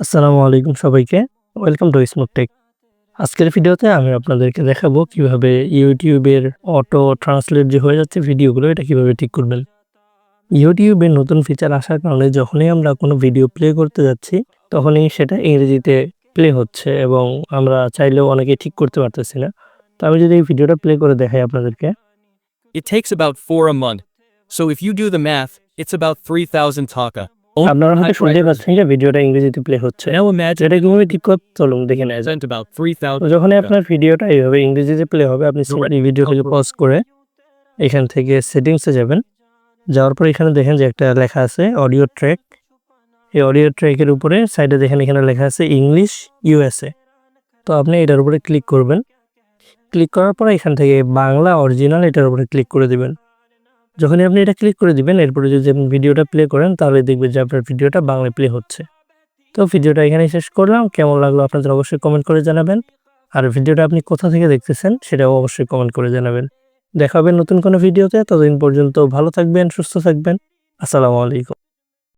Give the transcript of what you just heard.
আসসালামু আলাইকুম সবাইকে। ওয়েলকাম টু স্মুথ টেক আজকের ভিডিওতে আমি আপনাদেরকে দেখাবো কীভাবে ইউটিউবের অটো ট্রান্সলেট যে হয়ে যাচ্ছে ভিডিওগুলো এটা কীভাবে ঠিক করবেন। ইউটিউবের নতুন ফিচার আসার কারণে যখনই আমরা কোনো ভিডিও প্লে করতে যাচ্ছি তখনই সেটা ইংরেজিতে প্লে হচ্ছে এবং আমরা চাইলেও অনেকে ঠিক করতে পারতেছি না। তো আমি যদি এই ভিডিওটা প্লে করে দেখাই আপনাদেরকে। ইট It takes about four a month. So if you do the math, it's about 3,000 taka. Only আপনারা হয়তো শুনতে পাচ্ছেন যে ভিডিওটা ইংরেজিতে প্লে হচ্ছে। এটা কীভাবে ঠিক চলুন দেখে নেয় spent about তো 3,000. যখনই আপনার ভিডিওটা এইভাবে ইংরেজিতে প্লে হবে আপনি ভিডিওটাকে পজ করে এখান থেকে সেটিংসে যাবেন। যাওয়ার পর এখানে দেখেন যে একটা লেখা আছে অডিও ট্র্যাক এই অডিও ট্র্যাকের উপরে সাইডে দেখেন এখানে লেখা আছে ইংলিশ ইউএসএ তো আপনি এটার উপরে ক্লিক করবেন। ক্লিক করার পর এখান থেকে বাংলা অরিজিনাল এটার উপরে ক্লিক করে দিবেন। যখনই আপনি এটা ক্লিক করে দিবেন, এরপরে যদি আপনি ভিডিওটা প্লে করেন, তাহলে দেখবেন যে আপনার ভিডিওটা বাংলায় প্লে হচ্ছে। তো ভিডিওটা এখানে শেষ করলাম। কেমন লাগল আপনাদের অবশ্যই কমেন্ট করে জানাবেন। আর ভিডিওটা আপনি কোথা থেকে দেখতেছেন, সেটাও অবশ্যই কমেন্ট করে জানাবেন। দেখাবেন নতুন কোনো ভিডিওতে। ততদিন পর্যন্ত ভালো থাকবেন, সুস্থ থাকবেন। আসসালামু আলাইকুম।